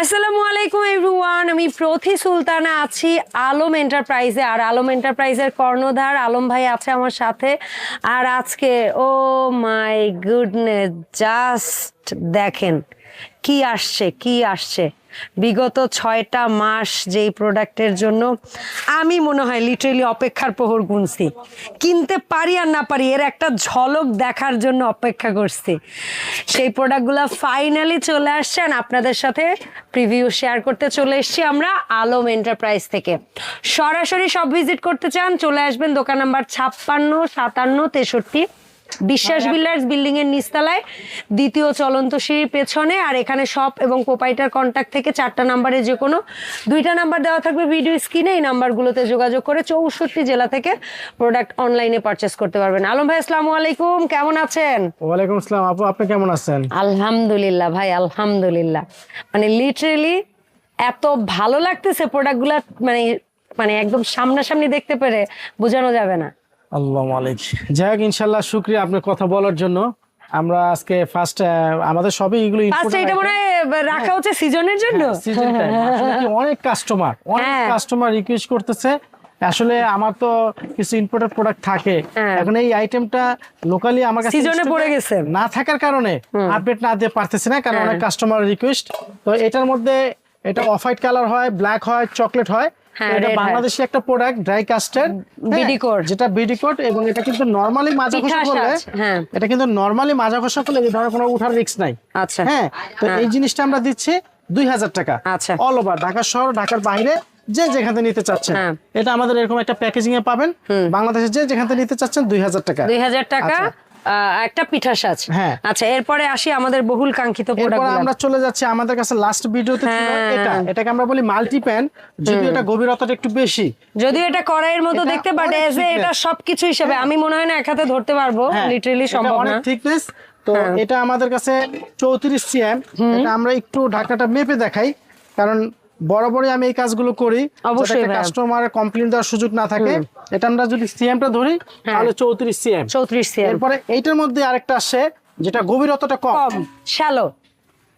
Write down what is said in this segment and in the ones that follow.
আসসালামু আলাইকুম এভরিওয়ান আমি প্রথি সুলতানা আছি আলম এন্টারপ্রাইজে। আর আলম এন্টারপ্রাইজের কর্ণধার আলম ভাই আছে আমার সাথে। আর আজকে ও মাই গুডনেস জাস্ট দেখেন, কি আসছে কি আসছে। বিগত ছয়টা মাস যেই প্রোডাক্টের জন্য আমি মনে হয় লিটারেলি অপেক্ষার প্রহর গুনছি। কিনতে পারি আর না পারি, এর একটা ঝলক দেখার জন্য অপেক্ষা করছি। সেই প্রোডাক্টগুলো ফাইনালি চলে আসছেন আপনাদের সাথে প্রিভিউ শেয়ার করতে চলে এসেছি আমরা আলম এন্টারপ্রাইজ থেকে। সরাসরি সব ভিজিট করতে চান, চলে আসবেন দোকান নাম্বার ছাপ্পান্ন, সাতান্ন, তেষট্টি। বিশ্বাস বিল্ডার্স বিল্ডিং এর নিচতলায় দ্বিতীয় চলন্ত সিঁড়ির পেছনে আর এখানে শপ এবং প্রোপাইটার কন্ট্যাক্ট থেকে চারটা নাম্বারে যে কোনো দুইটা নাম্বার দেওয়া থাকবে ভিডিও স্ক্রিনে এই নাম্বারগুলোতে যোগাযোগ করে চৌষট্টি জেলা থেকে প্রোডাক্ট অনলাইনে পারচেস করতে পারবেন। আলম ভাই আসসালামু আলাইকুম কেমন আছেন? ওয়ালাইকুম আসসালাম আপু আপনি কেমন আছেন? আলহামদুলিল্লাহ ভাই আলহামদুলিল্লাহ। মানে লিটারেলি এত ভালো লাগতেছে প্রোডাক্টগুলো মানে মানে একদম সামনাসামনি দেখতে পেরে বোঝানো যাবে না। আল্লাহ মালিক যাই হোক ইনশাল্লাহ শুক্রিয়া আপনার কথা বলার জন্য। আমরা আজকে ফার্স্ট আমাদের সবই এগুলো এটা মনে রাখা হচ্ছে সিজনের জন্য? অনেক কাস্টমার অনেক হ্যাঁ। কাস্টমার রিকোয়েস্ট করতেছে। আসলে আমার তো কিছু ইম্পোর্টেড প্রোডাক্ট থাকে। হ্যাঁ। এখন এই আইটেমটা লোকালি আমার কাছে stock পড়ে গেছে। না থাকার কারণে আপডেট না দিতে পারতেছি না কারণ হ্যাঁ। অনেক কাস্টমার রিকোয়েস্ট তো এটার মধ্যে এটা অফ হোয়াইট কালার হয় ব্ল্যাক হয় চকলেট হয় হ্যাঁ, এটা বাংলাদেশি একটা প্রোডাক্ট ড্রাই কাস্টের BD coat। যেটা বিডি এবং এটা কিন্তু নরমালি মাজা ঘষা করলে হ্যাঁ। এটা কিন্তু নরমালি মাজা ঘষা করলে এই ধরনের কোনো উঠার রিস্ক নাই আচ্ছা হ্যাঁ তো হ্যাঁ। এই জিনিসটা আমরা দিচ্ছি দুই হাজার টাকা আচ্ছা। অল ওভার ঢাকা শহর ঢাকার বাইরে যে যেখান নিতে চাচ্ছেন হ্যাঁ। এটা আমাদের এরকম একটা প্যাকেজিং এ পাবেন বাংলাদেশে যে যেখানে নিতে চাচ্ছেন দুই হাজার টাকা দুই হাজার টাকা আচ্ছা। একটা পিঠা সাজ হ্যাঁ। আচ্ছা এরপরে আসি আমাদের বহুল কাঙ্ক্ষিত প্রোডাক্ট আমরা চলে যাচ্ছি আমাদের কাছে লাস্ট ভিডিওতে ছিল হ্যাঁ। এটা। এটাকে আমরা বলি মাল্টি প্যান যদি এটা গভীরতাটা একটু বেশি। যদিও এটা কড়াইয়ের মতো দেখতে বাট এজ এটা সবকিছু হিসেবে আমি মনে হয় না এক হাতে ধরতে পারব হ্যাঁ, লিটারেলি সম্ভব অনেক না। থিকনেস তো এটা আমাদের কাছে চৌত্রিশ সিএম এটা আমরা একটু ঢাকাটা মেপে দেখাই কারণ বরাবরই আমি এই কাজগুলো করি অবশ্যই ভাইয়া। কাস্টমার কমপ্লেন দেওয়ার সুযোগ না থাকে। এটা আমরা যদি সিএমটা ধরি হ্যাঁ। তাহলে চৌত্রিশ সিএম চৌত্রিশ সিএম এরপরে এইটার মধ্যে আরেকটা আসে যেটা গভীরতাটা কম। শ্যালো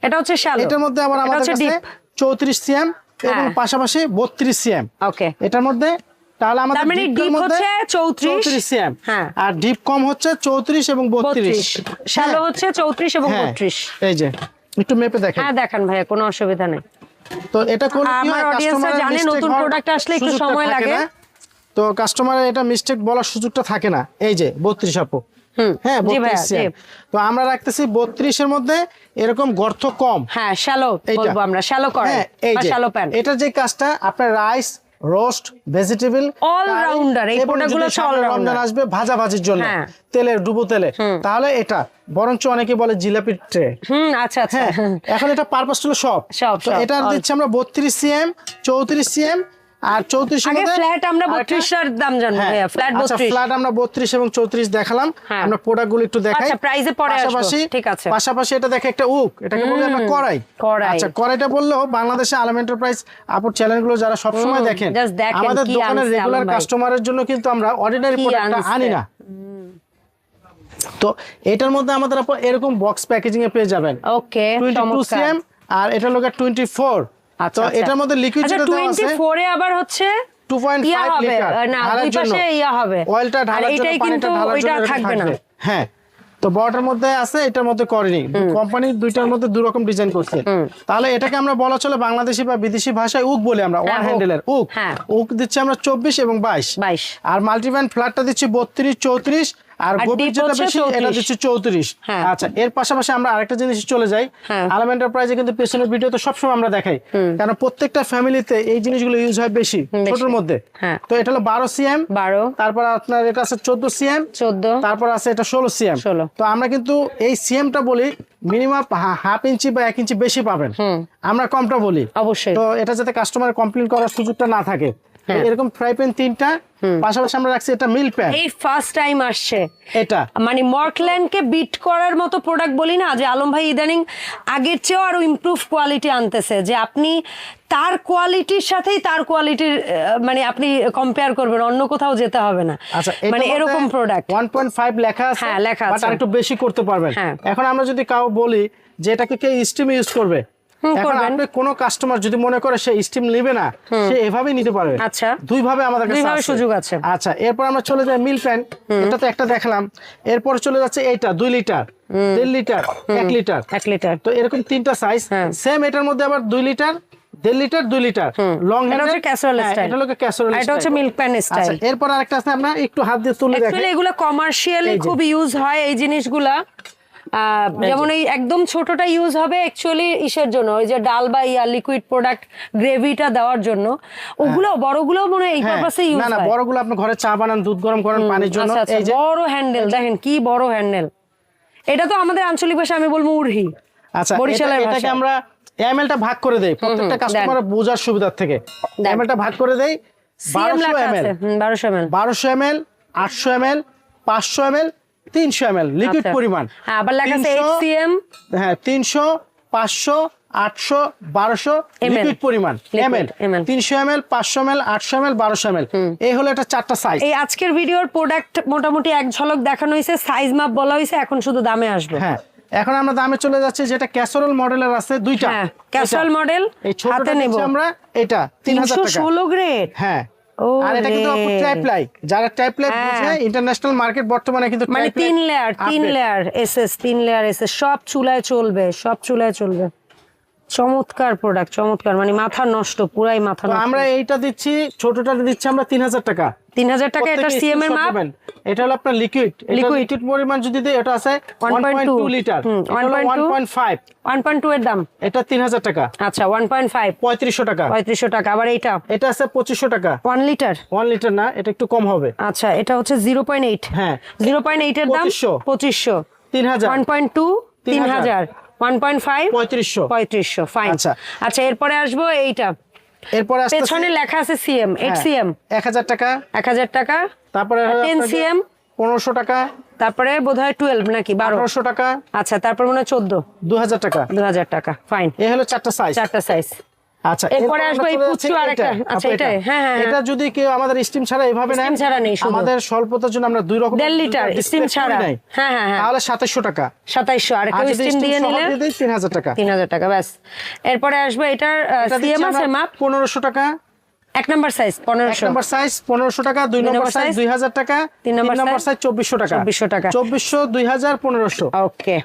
এটা হচ্ছে শ্যালো এটার মধ্যে আবার আমাদের কাছে ডিপ চৌত্রিশ সিএম এবং হ্যাঁ। পাশাপাশি বত্রিশ সিএম ওকে। এটার মধ্যে তাহলে আমাদের তার মানে হচ্ছে 34 সিএম হ্যাঁ। আর ডিপ কম হচ্ছে চৌত্রিশ এবং বত্রিশ। বত্রিশ। শ্যালো হচ্ছে চৌত্রিশ এবং হ্যাঁ, বত্রিশ। এই যে একটু মেপে দেখেন। হ্যাঁ দেখেন ভাইয়া কোনো অসুবিধা নেই। তো এটা কোন আমার হয় জানে নতুন প্রোডাক্ট আসলে একটু সময় লাগে। তো কাস্টমারের এটা মিস্টেক বলার সুযোগটা থাকে না। এই যে বত্রিশ আপু। হ্যাঁ জি ভাইয়া, বত্রিশ জি। তো আমরা রাখতেছি বত্রিশের মধ্যে এরকম গর্ত কম। হ্যাঁ শ্যালো বলব আমরা শ্যালো করে। হ্যাঁ এই বা শ্যালো প্যান এটা যে কাজটা আপনার রাইস রোস্ট ভেজিটেবল অলরাউন্ডার এই প্রোডাক্টগুলো রমজান আসবে ভাজা ভাজির জন্য। হ্যাঁ। তেলে ডুবো তেলে। তাহলে এটা বরঞ্চ অনেকে বলে জিলাপি ট্রে। হুম আচ্ছা আচ্ছা। হ্যাঁ এখন এটা পারপাস হলো সব। এটা। দিচ্ছি আমরা বত্রিশ সিএম চৌত্রিশ সিএম আর চৌত্রিশ আগে ফ্ল্যাট আমরা বত্রিশটার দাম জানব ভাইয়া ফ্ল্যাট আচ্ছা ফ্ল্যাট আমরা বত্রিশ এবং চৌত্রিশ দেখালাম। হ্যাঁ। আমরা প্রোডাক্টগুলো একটু দেখাই। আচ্ছা, price পরে আসব। পাশাপাশি ঠিক আছে। পাশাপাশি এটা দেখে একটা উক। এটাকে বলি আমরা কড়াই। আচ্ছা কড়াইটা বললেও বাংলাদেশে আলম এন্টারপ্রাইজ আপুর চ্যানেলগুলো যারা সবসময় দেখেন আমাদের দোকানের রেগুলার কাস্টমারের জন্য কিন্তু আমরা অর্ডিনারি প্রোডাক্টটা আনি না। তো এটার মধ্যে আমাদের এরকম বক্স প্যাকেজিং এ পেয়ে যাবেন। ওকে 22 সিএম আর এটা লোকের 24 আচ্ছা তো এটার মধ্যে লিকুইড আচ্ছা যেটা দেওয়া আছে 24 এ আবার হচ্ছে 2.5 লিটার না, দুই পাশে ইয়া হবে। অয়েলটা ঢালার জন্য কিন্তু ওইটা থাকবে না। হ্যাঁ তো বড়টার মধ্যে আছে এটার মধ্যে করেনি। কোম্পানি দুইটার মধ্যে দুই রকম ডিজাইন করছে তাহলে এটাকে আমরা বলা চলে বাংলাদেশি বা বিদেশি ভাষায় উক বলে আমরা ওয়ান হ্যাঁ। হ্যান্ডেলের উক। হ্যাঁ। উক দিচ্ছি আমরা চব্বিশ এবং বাইশ। 22 আর মাল্টিব্যান্ড ফ্ল্যাটটা দিচ্ছি বত্রিশ চৌত্রিশ আর গভীর যেটা বেশি এটা 34 চৌত্রিশ। হ্যাঁ। আচ্ছা এর পাশাপাশি আমরা আরেকটা জিনিস চলে যাই। হ্যাঁ। আলম এন্টারপ্রাইজে কিন্তু পেছনের ভিডিও তো সবসময় আমরা দেখাই। কারণ প্রত্যেকটা ফ্যামিলিতে এই জিনিসগুলো ইউজ হয় বেশি ছোটর মধ্যে। হ্যাঁ। তো এটা হলো বারো সিএম 12 তারপর আপনার এটা আছে চোদ্দ সিএম 14 তারপর আছে এটা ষোলো সিএম 16 তো আমরা কিন্তু এই সিএমটা বলি মিনিমাম হাফ ইঞ্চি বা এক ইঞ্চি বেশি পাবেন। আমরা কমটা বলি। অবশ্যই। তো এটা যাতে কাস্টমার কমপ্লেন করার সুযোগটা না থাকে। এরকম ফ্রাই প্যান তিনটা পাশাপাশি আমরা রাখছি এটা মিল প্যান এই ফার্স্ট টাইম আসছে। এটা। মানে মর্কল্যান্ডকে বিট করার মতো প্রোডাক্ট বলি না যে আলম ভাই ইদানিং আগের চেয়েও আরও ইমপ্রুভ কোয়ালিটি আনতেছে যে আপনি তার কোয়ালিটির সাথেই তার কোয়ালিটির মানে আপনি কম্পেয়ার করবেন অন্য কোথাও যেতে হবে না। আচ্ছা মানে এরকম প্রোডাক্ট ওয়ান পয়েন্ট ফাইভ লেখা আছে হ্যাঁ, লেখা আছে। আর একটু বেশি করতে পারবেন। হ্যাঁ। এখন আমরা যদি কাউ বলি যে এটাকে কে স্টিম ইউজ করবে? এখন। আপনি কোনো কাস্টমার যদি মনে করে সে স্টিম নেবে না সে এভাবেই নিতে পারবে। আচ্ছা। দুই ভাবে আমাদের কাছে দুইভাবে সুযোগ আছে। আচ্ছা এরপর আমরা চলে যাই মিল প্যান এটা তো একটা দেখালাম। এরপর চলে যাচ্ছে এইটা দুই লিটার দেড় লিটার এক লিটার এক লিটার তো এরকম তিনটা সাইজ হ্যাঁ। সেম এটার মধ্যে আবার দুই লিটার দেড় লিটার দুই লিটার লং এটা হচ্ছে ক্যাসরোল হচ্ছে style। আচ্ছা এরপর আরেকটা আছে আমরা একটু হাত দিয়ে তুলে এগুলো কমার্শিয়ালি খুব ইউজ হয় এই জিনিসগুলা। যেমন এই একদম ছোটটা ইউজ হবে অ্যাকচুয়ালি ইসের জন্য ওই যে ডাল বা ইয়া লিকুইড প্রোডাক্ট গ্রেভিটা দেওয়ার জন্য। ওগুলো বড়গুলো মনে হয় এই হ্যাঁ, পারপাসে ইউজ না না বড়গুলো আপনি ঘরে চা বানান দুধ গরম করেন পানির জন্য আচ্ছা, আচ্ছা, এই যে বড় হ্যান্ডেল দেখেন কি বড় হ্যান্ডেল এটা তো আমাদের আঞ্চলিক ভাষা আমি বলব উড়হি আচ্ছা এটাকে। আমরা এমএলটা ভাগ করে দেই প্রত্যেকটা। কাস্টমার বোঝার সুবিধার থেকে। এমএলটা ভাগ করে দেই সিএম বারোশো লেখা এমএল আছে। বারোশো এম এল বারোশো এমএল আটশো এমএল পাঁচশো এমএল তিনশো এমএল লিকুইড পরিমাণ। হ্যাঁ আবার লেখা আছে 300 হ্যাঁ তিনশো পাঁচশো আটশো বারোশো লিকুইড পরিমাণ এমএল ML তিনশো এমএল পাঁচশো এমএল আটশো এমএল বারোশো এমএল এই হলো এটা চারটা সাইজ এই আজকের ভিডিওর প্রোডাক্ট মোটামুটি এক ঝলক দেখানো হয়েছে সাইজ মাপ বলা হয়েছে এখন শুধু দামে আসবে। হ্যাঁ এখন আমরা দামে চলে যাচ্ছি যেটা ক্যাসরোল মডেলের আছে দুইটা। হ্যাঁ মডেল হাতে নেব। আমরা এটা তিন হাজার তিনশো টাকা ষোলো গ্রেড হ্যাঁ। আর এটা কিন্তু যারা। বুঝে ইন্টারন্যাশনাল মার্কেট বর্তমানে কিন্তু মানে তিন লেয়ার তিন। লেয়ার এসএস তিন লেয়ার এসএস সব চুলায় চলবে সব চুলায় চলবে চমৎকার প্রোডাক্ট চমৎকার মানে মাথা নষ্ট পুরাই মাথা নষ্ট। আমরা এইটা দিচ্ছি ছোটটা দিচ্ছি আমরা তিন হাজার টাকা। তিন হাজার টাকা এটা সিএম এর মাপ এটা হলো আপনার লিকুইড। লিকুইড পরিমাণ যদি দেই এটা আছে 1.2 লিটার হুম, 1.2 1.5 ওয়ান পয়েন্ট টু এর দাম। এটা 3000 টাকা। আচ্ছা ওয়ান পয়েন্ট ফাইভ 3500 টাকা। পঁয়ত্রিশশো টাকা আবার এইটা? এটা আছে 2500 টাকা। ওয়ান লিটার 1 লিটার না এটা একটু কম হবে। আচ্ছা এটা হচ্ছে জিরো পয়েন্ট এইট হ্যাঁ। জিরো পয়েন্ট এইট এর দাম? 2500 পঁচিশশো। 3000 ওয়ান পয়েন্ট টু তিন হাজার ওয়ান পয়েন্ট ফাইভ 3500 পঁয়ত্রিশশো ফাইন আচ্ছা। আচ্ছা এরপরে আসব এইটা। এরপরে পেছনে লেখা আছে সিএম এইট সিএম 1000 টাকা। এক হাজার টাকা। তারপরে টেন সিএম 1500 টাকা। তারপরে বোধ হয় টুয়েলভ নাকি বারোশো টাকা। আচ্ছা তারপর মনে হয় চোদ্দ। 2000 টাকা। দু হাজার টাকা ফাইন এই হলো চারটা সাইজ চারটা সাইজ আচ্ছা এরপরে এরপর এই চলে আরেকটা। আচ্ছা, আপু, হ্যাঁ, হ্যাঁ, হ্যাঁ। এটা যদি কেউ আমাদের স্টিম ছাড়া এইভাবে নেন Steam ছাড়া নেই আমাদের স্বল্পতার জন্য আমরা দুই রকম দেড় লিটার স্টিম ছাড়া। হ্যাঁ হ্যাঁ হ্যাঁ। তাহলে সাতাশশো টাকা। আর কেউ স্টিম দিয়ে নিলে? টাকা। টাকা ব্যাস। এরপরে আসবে এটার মাপ? টাকা। এক নাম্বার সাইজ এক নম্বর সাইজ টাকা দুই নম্বর সাইজ size? দুই হাজার টাকা তিন নম্বর সাইজ চব্বিশশো টাকা। 2400 টাকা। চব্বিশশো দুই হাজার পনেরোশো। ওকে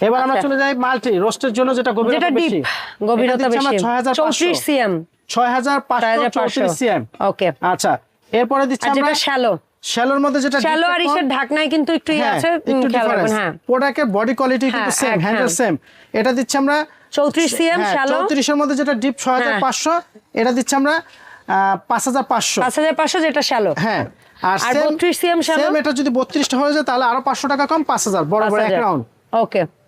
এবার আমরা আচ্ছা। চলে যাই মাল্টি রোস্টের জন্য যেটা গভীরতা যেটা ডিপ বেশি গভীরতা বেশি। ছয় হাজার চৌত্রিশ সিএম। ছয় হাজার পাঁচশো। চৌত্রিশ সিএম। ওকে। আচ্ছা এরপরে দিচ্ছি আমরা যেটা শ্যালো। শ্যালোর মধ্যে যেটা শ্যালো আর টা ইসের ঢাকনায় কিন্তু একটু ইয়ে হ্যাঁ, আছে একটু ডিফারেন্স হ্যাঁ। প্রোডাক্টের বডি কোয়ালিটি কিন্তু হ্যাঁ, সেম হ্যান্ডেল হ্যাঁ। সেম এটা দিচ্ছি আমরা চৌত্রিশ সিএম হ্যাঁ, শ্যালো। চৌত্রিশের মধ্যে যেটা ডিপ ছয় হাজার হ্যাঁ। পাঁচশো এটা দিচ্ছি আমরা পাঁচ হাজার পাঁচশো। পাঁচ হাজার পাঁচশো যেটা শ্যালো। হ্যাঁ আর আর 32 CM শ্যালো? সেম এটা যদি বত্রিশটা হয়ে যায় তাহলে আরও পাঁচশো টাকা কম পাঁচ হাজার বড় বড় এক রাউন্ড ওকে। 5000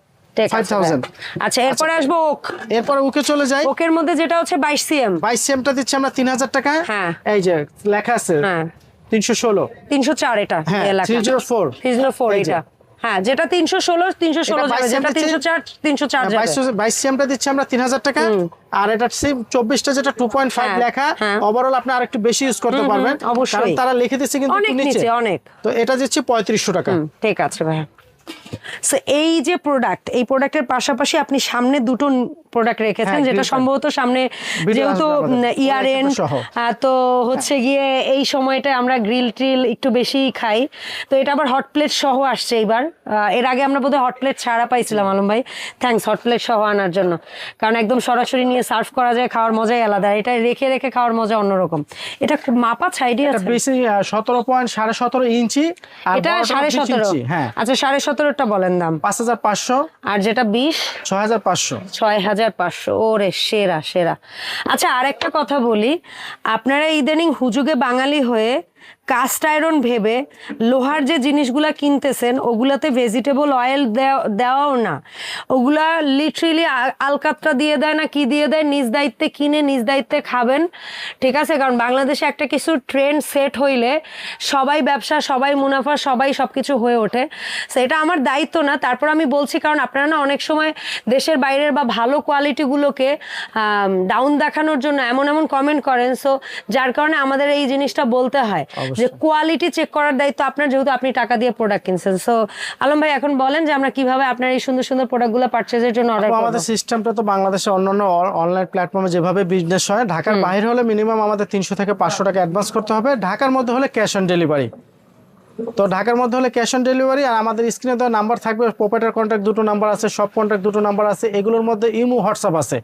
আচ্ছা এরপরে আসব ওক। এরপরে ওকে চলে যাই। ওকের মধ্যে যেটা হচ্ছে বাইশ সিএম। বাইশ সেমটা দিচ্ছি আমরা তিন হাজার টাকা। হ্যাঁ। এই যে লেখা আছে হ্যাঁ। তিনশো ষোলো। তিনশো চার এটা হ্যাঁ three zero four three zero four এটা। হ্যাঁ যেটা তিনশো ষোলো তিনশো ষোলো এটা যাবে। 22 যেটা তিনশো চার তিনশো চার বাইশ বাইশ সিএমটা দিচ্ছি আমরা তিন হাজার টাকা। আর এটা সিম চব্বিশটা যেটা টু পয়েন্ট ফাইভ লেখা। ওভারঅল আপনি আরেকটু বেশি ইউজ করতে পারবেন। অবশ্যই। তারা লিখে দিচ্ছে কিন্তু অনেক নিচে, অনেক। তো এটা দিচ্ছি পঁয়ত্রিশশো টাকা। ঠিক আছে ভাইয়া। So, এই যে প্রোডাক্ট এই প্রোডাক্টের পাশাপাশি আপনি সামনে দুটো প্রোডাক্ট রেখেছেন হ্যাঁ, যেটা সম্ভবত সামনে যেহেতু ইয়ার এন্ড তো হচ্ছে গিয়ে এই সময়টা আমরা গ্রিল ট্রিল একটু বেশি খাই। তো এটা আবার হট প্লেট সহ আসছে এইবার। এর আগে আমরা বোধহয় হট প্লেট ছাড়া পাইছিলাম আলম ভাই। থ্যাঙ্কস হট প্লেট সহ আনার জন্য। কারণ একদম সরাসরি নিয়ে সার্ভ করা যায় খাওয়ার মজাই আলাদা। এটা রেখে রেখে খাওয়ার মজা অন্যরকম। এটা খুব মাপা এটা আছে। বেশি সতেরো পয়েন্ট সাড়ে সতেরো ইঞ্চি এটা সাড়ে সতেরো। ইঞ্চি, হ্যাঁ। আচ্ছা সাড়ে সতেরোটা বলেন দাম। পাঁচ হাজার পাঁচশো। আর যেটা বিশ? ছয় হাজার পাঁচশো। ছয় হাজার পাঁচশো। ওরে সেরা সেরা। আচ্ছা আর একটা কথা বলি। আপনারা ইদানিং হুজুগে বাঙালি হয়ে কাস্ট আয়রন ভেবে লোহার যে জিনিসগুলা কিনতেছেন, ওগুলাতে ভেজিটেবল অয়েল দেওয়াও না। ওগুলা লিটারেলি আলকাতরা দিয়ে দেয় না, কি দিয়ে দেয়? নিজ দায়িত্বে কিনে, নিজ দায়িত্বে খাবেন। ঠিক আছে? কারণ বাংলাদেশে একটা কিছু ট্রেন্ড সেট হইলে সবাই ব্যবসা, সবাই মুনাফা, সবাই সব কিছু হয়ে ওঠে। সেটা আমার দায়িত্ব না। তারপর আমি বলছি, কারণ আপনারা না অনেক সময় দেশের বাইরের বা ভালো কোয়ালিটিগুলোকে ডাউন দেখানোর জন্য এমন এমন কমেন্ট করেন। সো যার কারণে আমাদের এই জিনিসটা বলতে হয়। যে কোয়ালিটি চেক করার দায়িত্ব আপনার যেহেতু আপনি টাকা দিয়ে প্রোডাক্ট কিনছেন। সো আলম ভাই এখন বলেন যে আমরা কীভাবে আপনার এই সুন্দর সুন্দর প্রোডাক্টগুলো পারচেজের জন্য অর্ডার করব। আমাদের সিস্টেমটা তো বাংলাদেশে অন্যান্য অনলাইন প্ল্যাটফর্মে যেভাবে বিজনেস হয় ঢাকার বাইরে হলে মিনিমাম আমাদের তিনশো থেকে পাঁচশো টাকা অ্যাডভান্স করতে হবে। ঢাকার মধ্যে হলে ক্যাশ অন ডেলিভারি তো ঢাকার মধ্যে হলে ক্যাশ অন ডেলিভারি আর আমাদের স্ক্রিনে দেওয়া নাম্বার থাকবে প্রোপাইটার কন্ট্যাক্ট দুটো নাম্বার আছে সব কন্ট্যাক্ট দুটো নাম্বার আছে এগুলোর মধ্যে ইমো হোয়াটসঅ্যাপ আছে।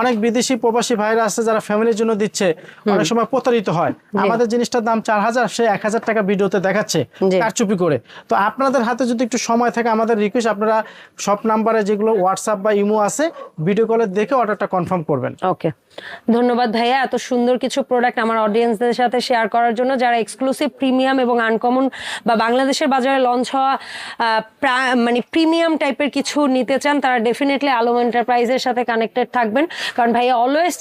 অনেক বিদেশি প্রবাসী ভাইরা আছে যারা ফ্যামিলির জন্য দিচ্ছে অনেক সময় প্রতারিত হয়। আমাদের জিনিসটার দাম চার হাজার সে এক হাজার টাকা ভিডিওতে দেখাচ্ছে। কারচুপি করে। তো আপনাদের হাতে যদি একটু সময় থাকে আমাদের রিকোয়েস্ট আপনারা সব নাম্বারে যেগুলো হোয়াটসঅ্যাপ বা ইমো আছে ভিডিও কলে দেখে অর্ডারটা কনফার্ম করবেন। ওকে ধন্যবাদ ভাইয়া এত সুন্দর কিছু প্রোডাক্ট আমার অডিয়েন্সদের সাথে শেয়ার করার জন্য যারা এক্সক্লুসিভ প্রিমিয়াম এবং আনকমন বা বাংলাদেশের বাজারে লঞ্চ হওয়া মানে প্রিমিয়াম টাইপের কিছু নিতে চান তারা ডেফিনেটলি আলম এন্টারপ্রাইজের সাথে কানেক্টেড থাকবেন। কারণ ভাইয়া অলওয়েজ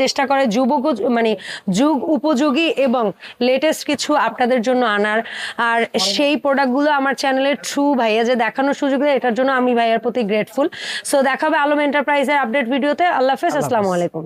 চেষ্টা করে যুবক মানে যুগ উপযোগী এবং লেটেস্ট কিছু আপনাদের জন্য আনার। আর সেই প্রোডাক্টগুলো আমার চ্যানেলের থ্রু ভাইয়া যে দেখানোর সুযোগ দেয় এটার জন্য আমি ভাইয়ার প্রতি গ্রেটফুল সো দেখাবে আলম এন্টারপ্রাইজের আপডেট ভিডিওতে আল্লাহ হাফেজ। আসসালামু আলাইকুম।